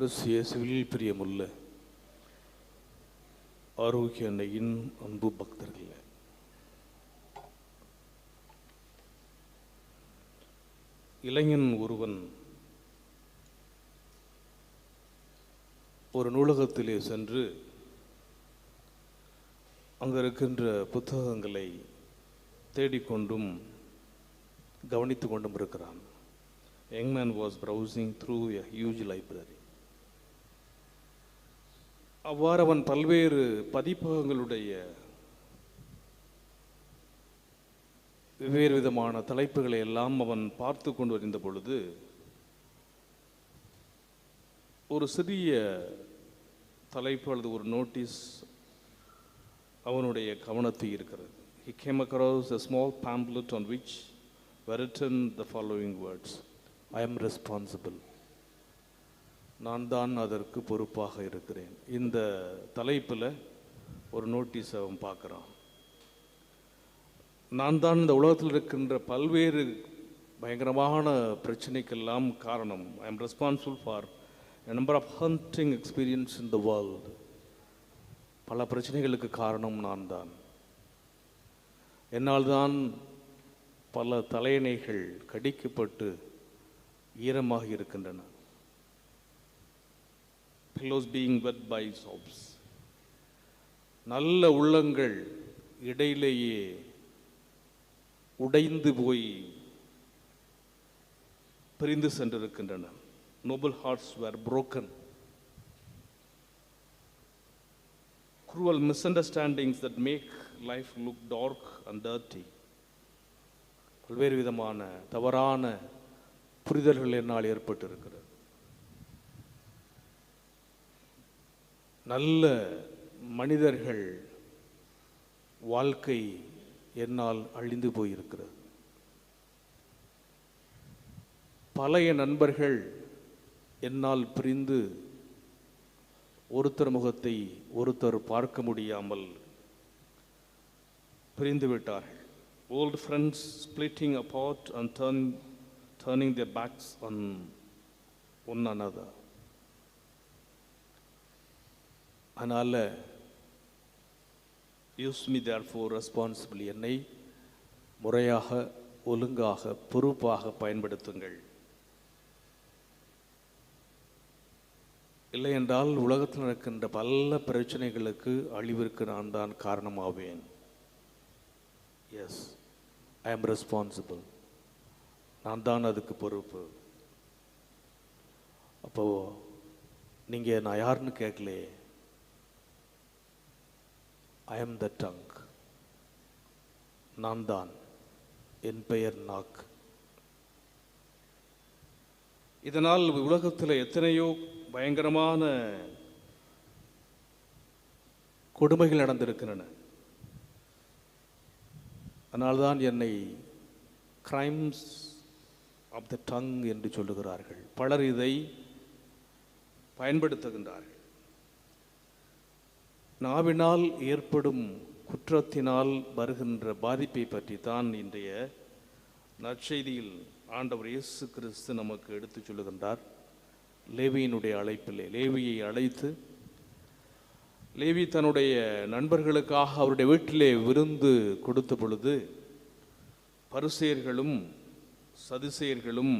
கிறிஸ்து இயேசுவில் பிரியமுள்ள ஆரோக்கிய அன்னையின் அன்பு பக்தர்களே. இளைஞன் ஒருவன் ஒரு நூலகத்திலே சென்று அங்கே இருக்கின்ற புத்தகங்களை தேடிக்கொண்டும் கவனித்து கொண்டும் இருக்கிறான். Young man was browsing through a huge library. அவ்வாறு அவன் பல்வேறு பதிப்பகங்களுடைய வெவ்வேறு விதமான தலைப்புகளை எல்லாம் அவன் பார்த்து கொண்டு வந்த பொழுது ஒரு சிறிய தலைப்பு அல்லது ஒரு நோட்டீஸ் அவனுடைய கவனத்தை இருக்கிறது he came across a small pamphlet on which written the following words I am responsible நான் தான் அதற்கு பொறுப்பாக இருக்கிறேன். இந்த தலைப்பில் ஒரு நோட்டீஸ் அவன் பார்க்குறான். நான் தான் இந்த உலகத்தில் இருக்கின்ற பல்வேறு பயங்கரமான பிரச்சனைக்கெல்லாம் காரணம். I am responsible for number of hunting experience in the world பல பிரச்சனைகளுக்கு காரணம் நான் தான் என்னால் தான் பல தலையணைகள் கடிக்கப்பட்டு ஈரமாக இருக்கின்றன. Pillows being wet by sobs. நல்ல உள்ளங்கள் இடையிலேயே உடைந்து போய் பிரிந்து சென்றிருக்கின்றன noble hearts were broken cruel misunderstandings that make life look dark and dirty பல்வேறு விதமான தவறான புரிதல்கள் என்னால் ஏற்பட்டிருக்கிறது நல்ல மனிதர்கள் வாழ்க்கை என்னால் அழிந்து போயிருக்கிறது. பழைய நண்பர்கள் என்னால் பிரிந்து ஒருத்தர் முகத்தை ஒருத்தர் பார்க்க முடியாமல் பிரிந்து விட்டார்கள். Old friends splitting apart and turn turning the backs on one another அதனால் use me therefore responsible என்னை முறையாக ஒழுங்காக பொறுப்பாக பயன்படுத்துங்கள். இல்லை என்றால் உலகத்தில் நடக்கின்ற பல பிரச்சனைகளுக்கு அழிவிற்கு நான் தான் காரணமாவேன். எஸ் ஐ எம் ரெஸ்பான்சிபிள் நான் தான் அதுக்கு பொறுப்பு. அப்போ நீங்கள் நான் யாருன்னு கேட்கலையே? ஐ எம் த டங் நான் தான். என் பெயர் நாக். இதனால் உலகத்தில் எத்தனையோ பயங்கரமான கொடுமைகள் நடந்திருக்கின்றன. அதனால்தான் என்னை கிரைம்ஸ் ஆஃப் த டங் என்று சொல்லுகிறார்கள். பலர் இதை பயன்படுத்துகின்றார்கள். நாவினால் ஏற்படும் குற்றத்தினால் வருகின்ற பாதிப்பை பற்றி தான் இன்றைய நற்செய்தியில் ஆண்டவர் இயேசு கிறிஸ்து நமக்கு எடுத்துச் சொல்லுகின்றார். லேவியினுடைய அழைப்பிலே லேவியை அழைத்து லேவி தன்னுடைய நண்பர்களுக்காக அவருடைய வீட்டிலே விருந்து கொடுத்த பொழுது பரிசேயர்களும் சதுசேயர்களும்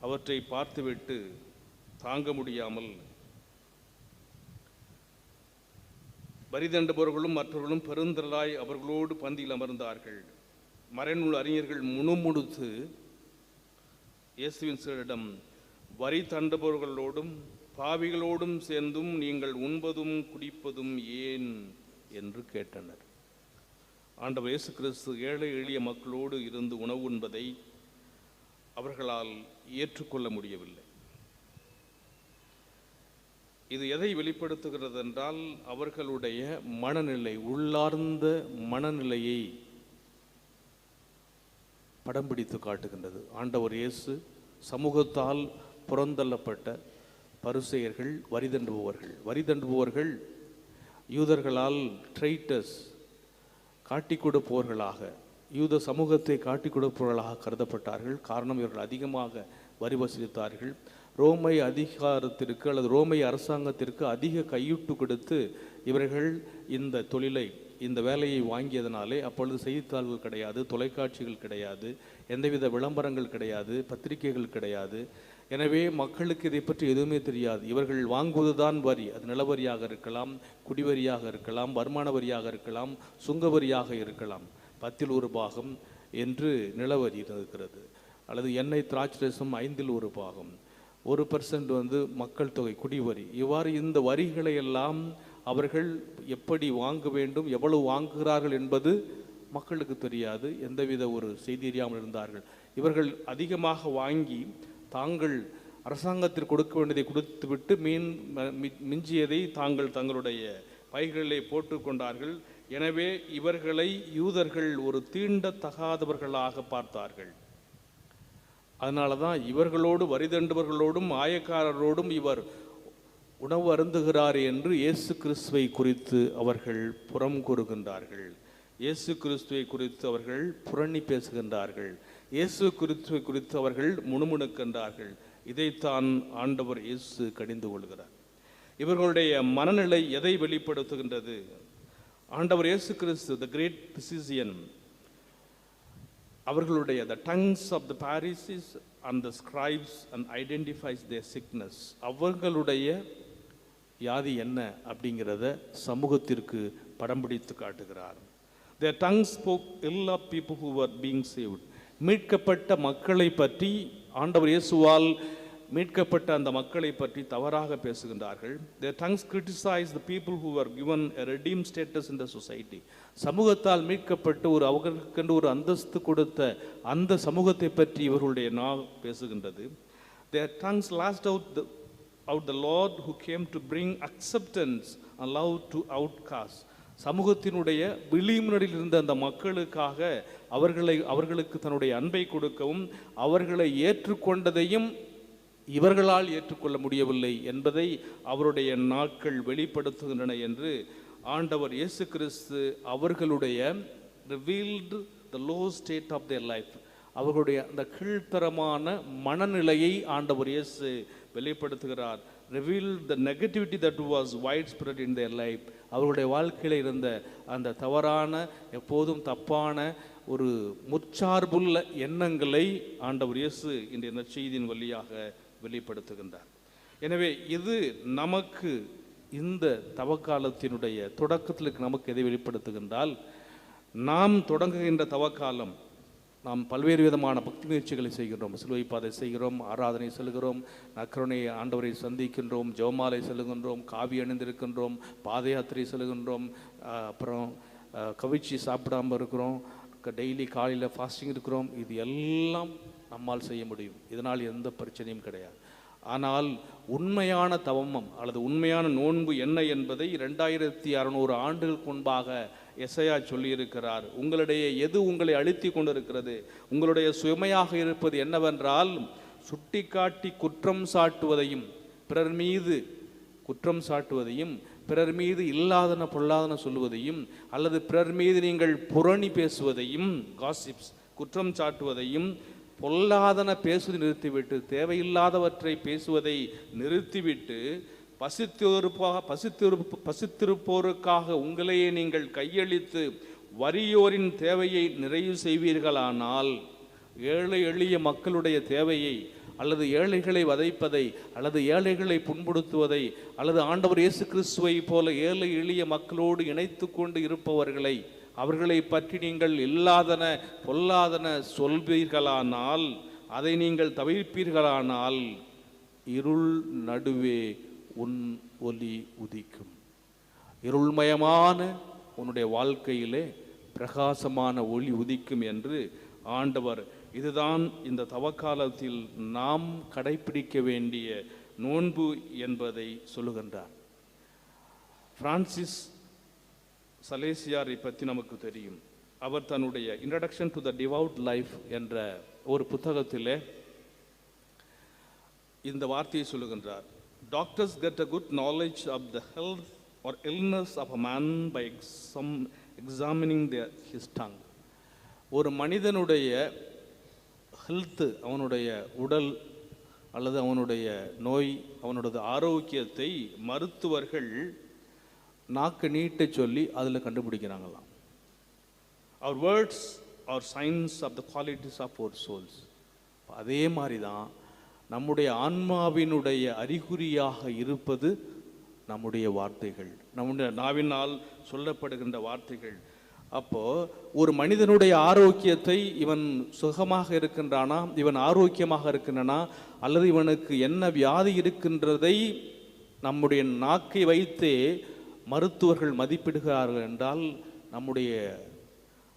அவற்றை பார்த்துவிட்டு தாங்க முடியாமல் வரி தண்டுபவர்களும் மற்றவர்களும் பெருந்திரளாய் அவர்களோடு பந்தியில் அமர்ந்தார்கள். மறைநூல் அறிஞர்கள் முணுமுணுத்து இயேசுவின் சிலரிடம் வரி தண்டுபவர்களோடும் பாவிகளோடும் சேர்ந்தும் நீங்கள் உண்பதும் குடிப்பதும் ஏன்? என்று கேட்டனர். ஆண்டவர் இயேசு கிறிஸ்து ஏழை எளிய மக்களோடு இருந்து உணவு உண்பதை அவர்களால் ஏற்றுக்கொள்ள முடியவில்லை. இது எதை வெளிப்படுத்துகிறது என்றால் அவர்களுடைய மனநிலை உள்ளார்ந்த மனநிலையை படம் பிடித்து காட்டுகின்றது. ஆண்டவர் இயேசு சமூகத்தால் புறந்தள்ளப்பட்ட பரிசெயர்கள் வரிதண்டுபவர்கள் வரிதண்டுபவர்கள் யூதர்களால் ட்ரைட்டஸ் காட்டி கொடுப்பவர்களாக யூத சமூகத்தை காட்டிக் கொடுப்பவர்களாக கருதப்பட்டார்கள். காரணம் இவர்கள் அதிகமாக வரி வசூலித்தார்கள். ரோமை அதிகாரத்திற்கு அல்லது ரோமை அரசாங்கத்திற்கு அதிக கையூட்டு கொடுத்து இவர்கள் இந்த தொழிலை இந்த வேலையை வாங்கியதனாலே அப்பொழுது செய்தித்தாள்கள் கிடையாது தொலைக்காட்சிகள் கிடையாது எந்தவித விளம்பரங்கள் கிடையாது பத்திரிகைகள் கிடையாது. எனவே மக்களுக்கு இதை பற்றி எதுவுமே தெரியாது. இவர்கள் வாங்குவதுதான் வரி. அது நிலவரியாக இருக்கலாம் குடிவரியாக இருக்கலாம் வருமான வரியாக இருக்கலாம் சுங்க வரியாக இருக்கலாம். பத்தில் ஒரு பாகம் என்று நிலவரி இருக்கிறது. அல்லது எண்ணெய் திராட்சை ரசம் ஐந்தில் ஒரு பாகம். ஒரு பர்சன்ட் வந்து மக்கள் தொகை குடிவரி இவ்வாறு இந்த வரிகளை எல்லாம் அவர்கள் எப்படி வாங்க வேண்டும் எவ்வளவு வாங்குகிறார்கள் என்பது மக்களுக்கு தெரியாது. எந்தவித ஒரு செய்தி அறியாமல் இருந்தார்கள். இவர்கள் அதிகமாக வாங்கி தாங்கள் அரசாங்கத்திற்கு கொடுக்க வேண்டியதை கொடுத்துவிட்டு மீன் ம- மி- மிஞ்சியதை தாங்கள் தங்களுடைய பைகளிலே போட்டு கொண்டார்கள். எனவே இவர்களை யூதர்கள் ஒரு தீண்டத்தகாதவர்களாக பார்த்தார்கள். அதனால தான் இவர்களோடு வரிதண்டுபவர்களோடும் ஆயக்காரரோடும் இவர் உணவு அருந்துகிறார் என்று இயேசு கிறிஸ்துவை குறித்து அவர்கள் புறம் கூறுகின்றார்கள். இயேசு கிறிஸ்துவை குறித்து அவர்கள் புரணி பேசுகின்றார்கள். இயேசு கிறிஸ்துவை குறித்து அவர்கள் முணுமுணுக்கின்றார்கள். இதைத்தான் ஆண்டவர் இயேசு கடிந்து கொள்கிறார். இவர்களுடைய மனநிலை எதை வெளிப்படுத்துகின்றது? ஆண்டவர் இயேசு கிறிஸ்து த கிரேட் பிசிசியன் அவர்களுடைய the tongues of the Pharisees and the scribes and identifies the sickness அவர்களுடைய வியாதி என்ன அப்படிங்கிறத சமூகத்திற்கு படம் பிடித்து காட்டுகிறார். த டங் ஸ்போக் எல்லா people who are being saved மீட்கப்பட்ட மக்களை பற்றி ஆண்டவர் இயேசுவால் மீட்கப்பட்ட அந்த மக்களை பற்றி தவறாக பேசுகின்றார்கள். Their tongues criticize the people who are given a redeemed status in the society சமூகத்தால் மீட்கப்பட்டு ஒரு அவர்களுக்கென்று ஒரு அந்தஸ்து கொடுத்த அந்த சமூகத்தை பற்றி இவர்களுடைய நா பேசுகின்றது. Their tongues lashed out the out the Lord who came to bring acceptance and love to outcast சமூகத்தினுடைய விளிமுனடில் இருந்த அந்த மக்களுக்காக அவர்களை அவர்களுக்கு தன்னுடைய அன்பை கொடுக்கவும் அவர்களை ஏற்றுக்கொண்டதையும் இவர்களால் ஏற்றுக்கொள்ள முடியவில்லை என்பதை அவருடைய நாட்கள் வெளிப்படுத்துகின்றன என்று ஆண்டவர் இயேசு கிறிஸ்து அவர்களுடைய revealed the low state of their life அவர்களுடைய அந்த கீழ்த்தரமான மனநிலையை ஆண்டவர் இயேசு வெளிப்படுத்துகிறார். Reveal the negativity that was widespread in their life அவர்களுடைய வாழ்க்கையில் இருந்த அந்த தவறான எப்போதும் தப்பான ஒரு முற்சார்புள்ள எண்ணங்களை ஆண்டவர் இயேசு இன்றைய நற்செய்தியின் வழியாக வெளிப்படுத்துகின்றார். எனவே இது நமக்கு இந்த தவக்காலத்தினுடைய தொடக்கத்தில் நமக்கு எதை வெளிப்படுத்துகின்றால் நாம் தொடங்குகின்ற தவக்காலம் நாம் பல்வேறு விதமான பக்தி முயற்சிகளை செய்கின்றோம். சிலுவை பாதை செய்கிறோம் ஆராதனை செல்கிறோம் நக்கருணை ஆண்டவரை சந்திக்கின்றோம் ஜெவமாலை செல்கின்றோம் காவி அணிந்திருக்கின்றோம் பாத யாத்திரை செல்கின்றோம் அப்புறம் கவிச்சி சாப்பிடாம இருக்கிறோம் டெய்லி காலையில் ஃபாஸ்டிங் இருக்கிறோம் இது எல்லாம் நம்மால் செய்ய முடியும். இதனால் எந்த பிரச்சனையும் கிடையாது. ஆனால் உண்மையான தவமம் அல்லது உண்மையான நோன்பு என்ன என்பதை ரெண்டாயிரத்தி அறநூறு ஆண்டுகளுக்கு முன்பாக எசையா சொல்லியிருக்கிறார். உங்களிடையே எது உங்களை அழுத்தி கொண்டிருக்கிறது? உங்களுடைய சுயமையாக இருப்பது என்னவென்றால் சுட்டிக்காட்டி குற்றம் சாட்டுவதையும் பிறர் மீது குற்றம் சாட்டுவதையும் பிறர் மீது இல்லாதன பொல்லாதன சொல்லுவதையும் அல்லது பிறர் மீது நீங்கள் புரணி பேசுவதையும் காசிப்ஸ் குற்றம் சாட்டுவதையும் பொல்லாதன பேசுவதை நிறுத்திவிட்டு தேவையில்லாதவற்றை பேசுவதை நிறுத்திவிட்டு பசித்திருப்பாக பசித்திருப்பு பசித்திருப்போருக்காக உங்களையே நீங்கள் கையளித்து வறியோரின் தேவையை நிறைவு செய்வீர்களானால் ஏழை எளிய மக்களுடைய தேவையை அல்லது ஏழைகளை வதைப்பதை அல்லது ஏழைகளை புண்படுத்துவதை அல்லது ஆண்டவர் இயேசு கிறிஸ்துவை போல ஏழை எளிய மக்களோடு இணைத்து கொண்டு இருப்பவர்களை அவர்களை பற்றி நீங்கள் இல்லாதன பொல்லாதன சொல்வீர்களானால் அதை நீங்கள் தவிர்ப்பீர்களானால் இருள் நடுவே உன் ஒலி உதிக்கும். இருள்மயமான உன்னுடைய வாழ்க்கையிலே பிரகாசமான ஒளி உதிக்கும் என்று ஆண்டவர் இதுதான் இந்த தவக்காலத்தில் நாம் கடைப்பிடிக்க வேண்டிய நோன்பு என்பதை சொல்லுகின்றார். பிரான்சிஸ் சலேசியாரை பற்றி நமக்கு தெரியும். அவர் தன்னுடைய introduction to the devout life என்ற ஒரு புத்தகத்திலே இந்த வார்த்தையை சொல்லுகின்றார். Doctors get a good knowledge of the health or illness of a man by exam examining the his tongue ஒரு மனிதனுடைய ஹெல்த்து அவனுடைய உடல் அல்லது அவனுடைய நோய் அவனோட ஆரோக்கியத்தை மருத்துவர்கள் நாக்கு நீட்டு சொல்லி அதில் கண்டுபிடிக்கிறாங்களாம். Our words are science of the qualities of our souls அதே மாதிரி தான் நம்முடைய ஆன்மாவினுடைய அறிகுறியாக இருப்பது நம்முடைய வார்த்தைகள். நம்முடைய நாவினால் சொல்லப்படுகின்ற வார்த்தைகள். அப்போது ஒரு மனிதனுடைய ஆரோக்கியத்தை இவன் சுகமாக இருக்கின்றானா இவன் ஆரோக்கியமாக இருக்கின்றனா அல்லது இவனுக்கு என்ன வியாதி இருக்கின்றதை நம்முடைய நாக்கை வைத்தே மருத்துவர்கள் மதிப்பிடுகிறார்கள் என்றால் நம்முடைய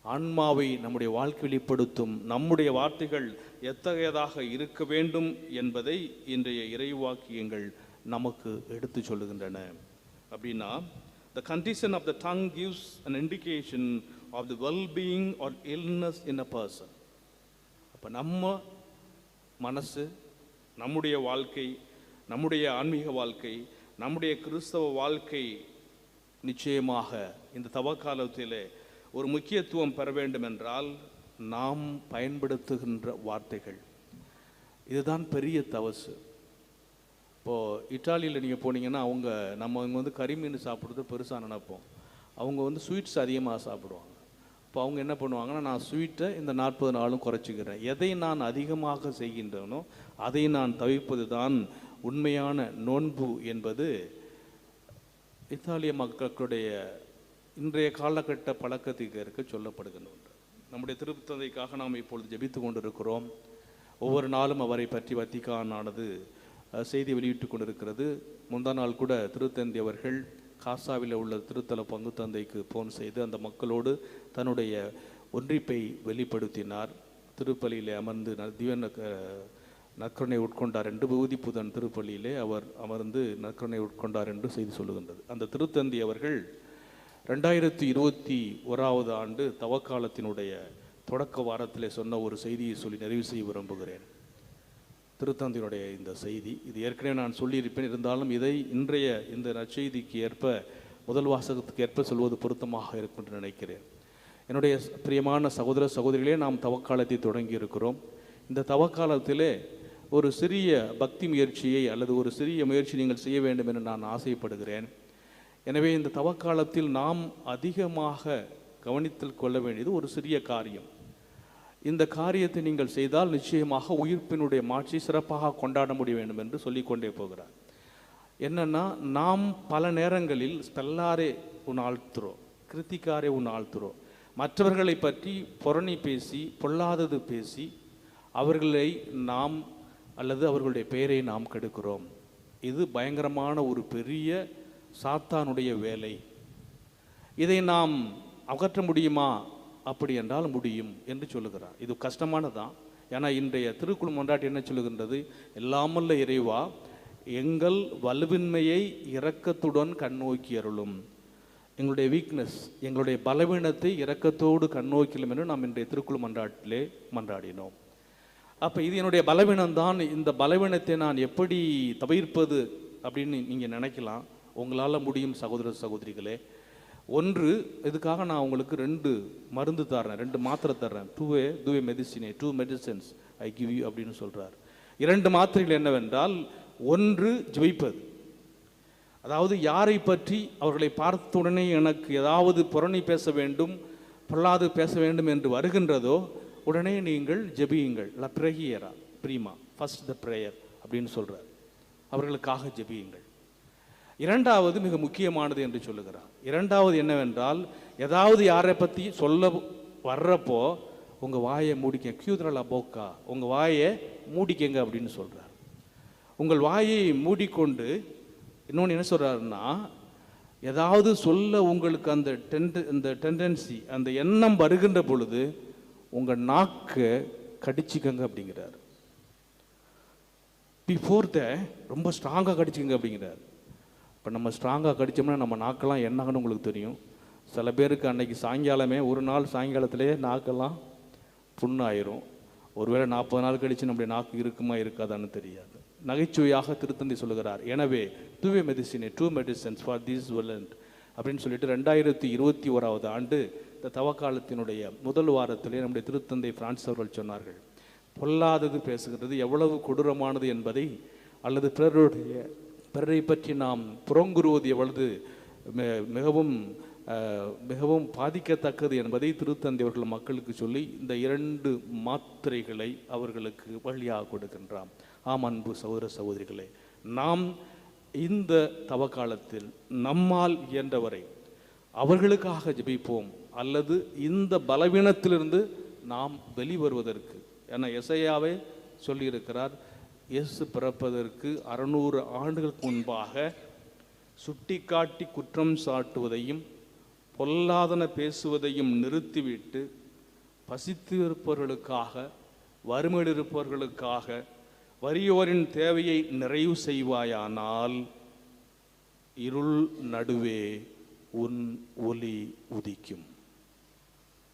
ஆன்மாவை நம்முடைய வாழ்க்கை வெளிப்படுத்தும் நம்முடைய வார்த்தைகள் எத்தகையதாக இருக்க வேண்டும் என்பதை இன்றைய இறைவாக்கியங்கள் நமக்கு எடுத்து சொல்லுகின்றன. அப்படின்னா the condition of the tongue gives an indication of the wellbeing or illness in a person அப்போ நம்ம மனசு நம்முடைய வாழ்க்கை நம்முடைய ஆன்மீக வாழ்க்கை நம்முடைய கிறிஸ்தவ வாழ்க்கை நிச்சயமாக இந்த தவக்காலத்திலே ஒரு முக்கியத்துவம் பெற வேண்டும் என்றால் நாம் பயன்படுத்துகின்ற வார்த்தைகள். இதுதான் பெரிய தவசு. இப்போது இட்டாலியில் நீங்கள் போனீங்கன்னா அவங்க நம்ம அவங்க வந்து கறிமீன் சாப்பிட்றது பெருசாக நினைப்போம். அவங்க வந்து ஸ்வீட்ஸ் அதிகமாக சாப்பிடுவாங்க. இப்போ அவங்க என்ன பண்ணுவாங்கன்னா நான் ஸ்வீட்டை இந்த நாற்பது நாளும் குறைச்சிக்கிறேன். எதை நான் அதிகமாக செய்கின்றனோ அதை நான் தவிர்ப்பது தான் உண்மையான நோன்பு என்பது இத்தாலிய மக்களுடைய இன்றைய காலகட்ட பழக்கத்துக்கு இருக்க சொல்லப்படுகின்ற ஒன்று. நம்முடைய திருத்தந்தைக்காக நாம் இப்பொழுது ஜபித்து கொண்டிருக்கிறோம். ஒவ்வொரு நாளும் அவரை பற்றி வத்திக்கானானது செய்தி வெளியிட்டு கொண்டிருக்கிறது. முந்தா நாள் கூட திருத்தந்தி அவர்கள் காசாவில் உள்ள திருத்தல பங்கு தந்தைக்கு போன் செய்து அந்த மக்களோடு தன்னுடைய ஒன்றிப்பை வெளிப்படுத்தினார். திருப்பலியில் அமர்ந்து ந- நற்கருணை உட்கொண்டார் என்று விபூதி புதன் அவர் அமர்ந்து நற்கருணை உட்கொண்டார் என்று செய்தி சொல்லுகின்றது. அந்த திருத்தந்தி அவர்கள் ரெண்டாயிரத்தி இருபத்தி ஓராவது ஆண்டு தவக்காலத்தினுடைய தொடக்க வாரத்திலே சொன்ன ஒரு செய்தியை சொல்லி நிறைவு செய்ய விரும்புகிறேன். திருத்தந்தியுடைய இந்த செய்தி இது ஏற்கனவே நான் சொல்லியிருப்பேன் இருந்தாலும் இதை இன்றைய இந்த நற்செய்திக்கு ஏற்ப முதல் வாசகத்துக்கு ஏற்ப சொல்வது பொருத்தமாக இருக்கும் என்று நினைக்கிறேன். என்னுடைய பிரியமான சகோதர சகோதரிகளே நாம் தவக்காலத்தை தொடங்கி இருக்கிறோம் இந்த தவக்காலத்திலே ஒரு சிறிய பக்தி முயற்சியை அல்லது ஒரு சிறிய முயற்சி நீங்கள் செய்ய வேண்டும் என்று நான் ஆசைப்படுகிறேன். எனவே இந்த தவக்காலத்தில் நாம் அதிகமாக கவனித்தில் கொள்ள வேண்டியது ஒரு சிறிய காரியம். இந்த காரியத்தை நீங்கள் செய்தால் நிச்சயமாக உயிர்ப்பினுடைய மாட்சி சிறப்பாக கொண்டாட முடிய வேண்டும் என்று சொல்லிக்கொண்டே போகிறார். என்னன்னா நாம் பல நேரங்களில் ஸ்பெல்லாரே உன் ஆழ்த்துறோம் கிருத்திக்காரே உன் ஆழ்த்துறோம். மற்றவர்களை பற்றி புரணி பேசி பொல்லாதது பேசி அவர்களை நாம் அல்லது அவர்களுடைய பெயரை நாம் கெடுக்கிறோம். இது பயங்கரமான ஒரு பெரிய சாத்தானுடைய வேலை. இதை நாம் அகற்ற முடியுமா? அப்படி என்றால் முடியும் என்று சொல்லுகிறார். இது கஷ்டமானதான் ஏன்னா இன்றைய திருக்குழு மன்றாட்டு என்ன சொல்லுகின்றது? எல்லாமல்ல இறைவா எங்கள் வலுவின்மையை இரக்கத்துடன் கண்ணோக்கி அருளும். எங்களுடைய வீக்னஸ் எங்களுடைய பலவீனத்தை இரக்கத்தோடு கண்ணோக்கிலும் என்று நாம் இன்றைய திருக்குழு மன்றாட்டிலே மன்றாடினோம். அப்போ இது என்னுடைய பலவீனம் தான் இந்த பலவீனத்தை நான் எப்படி தவிர்ப்பது அப்படின்னு நீங்கள் நினைக்கலாம். உங்களால் முடியும் சகோதர சகோதரிகளே. ஒன்று இதுக்காக நான் உங்களுக்கு ரெண்டு மருந்து தர்றேன். ரெண்டு மாத்திரை தர்றேன். Two A two A மெடிசினே two medicines I give you அப்படின்னு சொல்கிறார் இரண்டு மாத்திரைகள் என்னவென்றால் ஒன்று ஜெயிப்பது. அதாவது யாரை பற்றி அவர்களை பார்த்தவுடனே எனக்கு ஏதாவது புறணி பேச வேண்டும் பொல்லாது பேச வேண்டும் என்று வருகின்றதோ உடனே நீங்கள் ஜெபியுங்கள். ல பிரகியரா பிரீமா ஃபஸ்ட் த ப்ரேயர் அப்படின்னு சொல்கிறார் அவர்களுக்காக ஜெபியுங்கள். இரண்டாவது மிக முக்கியமானது என்று சொல்லுகிறார். இரண்டாவது என்னவென்றால் ஏதாவது யாரை பற்றி சொல்ல வர்றப்போ உங்கள் வாயை மூடிக்க கியூதரலா போக்கா உங்கள் வாயை மூடிக்கங்க அப்படின்னு சொல்கிறார் உங்கள் வாயை மூடிக்கொண்டு இன்னொன்று என்ன சொல்கிறாருன்னா ஏதாவது சொல்ல உங்களுக்கு அந்த டென்ட் இந்த டெண்டன்சி அந்த எண்ணம் வருகின்ற பொழுது உங்கள் நாக்கை கடிச்சிக்கங்க அப்படிங்கிறார். பிஃபோர் த ரொம்ப ஸ்ட்ராங்காக கடிச்சிக்கங்க அப்படிங்கிறார். இப்போ நம்ம ஸ்ட்ராங்காக கடித்தோம்னா நம்ம நாக்கெல்லாம் என்னாகன்னு உங்களுக்கு தெரியும். சில பேருக்கு அன்னைக்கு சாயங்காலமே ஒரு நாள் சாயங்காலத்திலே நாக்கெல்லாம் புண்ணாயிரும். ஒருவேளை நாற்பது நாள் கழிச்சு நம்முடைய நாக்கு இருக்குமா இருக்காதான்னு தெரியாது. நகைச்சுவையாக திருத்தந்தி சொல்லுகிறார். எனவே டூவே மெடிசினே டூ மெடிசன்ஸ் ஃபார் தீஸ் வெலண்ட் அப்படின்னு சொல்லிட்டு ரெண்டாயிரத்தி இருபத்தி ஓராவது ஆண்டு இந்த தவக்காலத்தினுடைய முதல் வாரத்திலே நம்முடைய திருத்தந்தை பிரான்ஸ் அவர்கள் சொன்னார்கள் பொல்லாதது பேசுகிறது எவ்வளவு கொடூரமானது என்பதை அல்லது பிறருடைய பிறரை பற்றி நாம் புறங்குறுவது எவ்வளவு மிகவும் மிகவும் பாதிக்கத்தக்கது என்பதை திருத்தந்தையவர்கள் மக்களுக்கு சொல்லி இந்த இரண்டு மாத்திரைகளை அவர்களுக்கு வழியாக கொடுக்கின்றாம். ஆம் அன்பு சகோதர சகோதரிகளே நாம் இந்த தவக்காலத்தில் நம்மால் இயன்றவரை அவர்களுக்காக ஜெபிப்போம் அல்லது இந்த பலவீனத்திலிருந்து நாம் வெளிவருவதற்கு. என எசையாவே சொல்லியிருக்கிறார் இயேசு பிறப்பதற்கு அறுநூறு ஆண்டுகளுக்கு முன்பாக சுட்டிக்காட்டி குற்றம் சாட்டுவதையும் பொல்லாதன பேசுவதையும் நிறுத்திவிட்டு பசித்து இருப்பவர்களுக்காக வறுமையில் இருப்பவர்களுக்காக வறியோரின் தேவையை நிறைவு செய்வாயானால் இருள் நடுவே உன் ஒலி உதிக்கும்.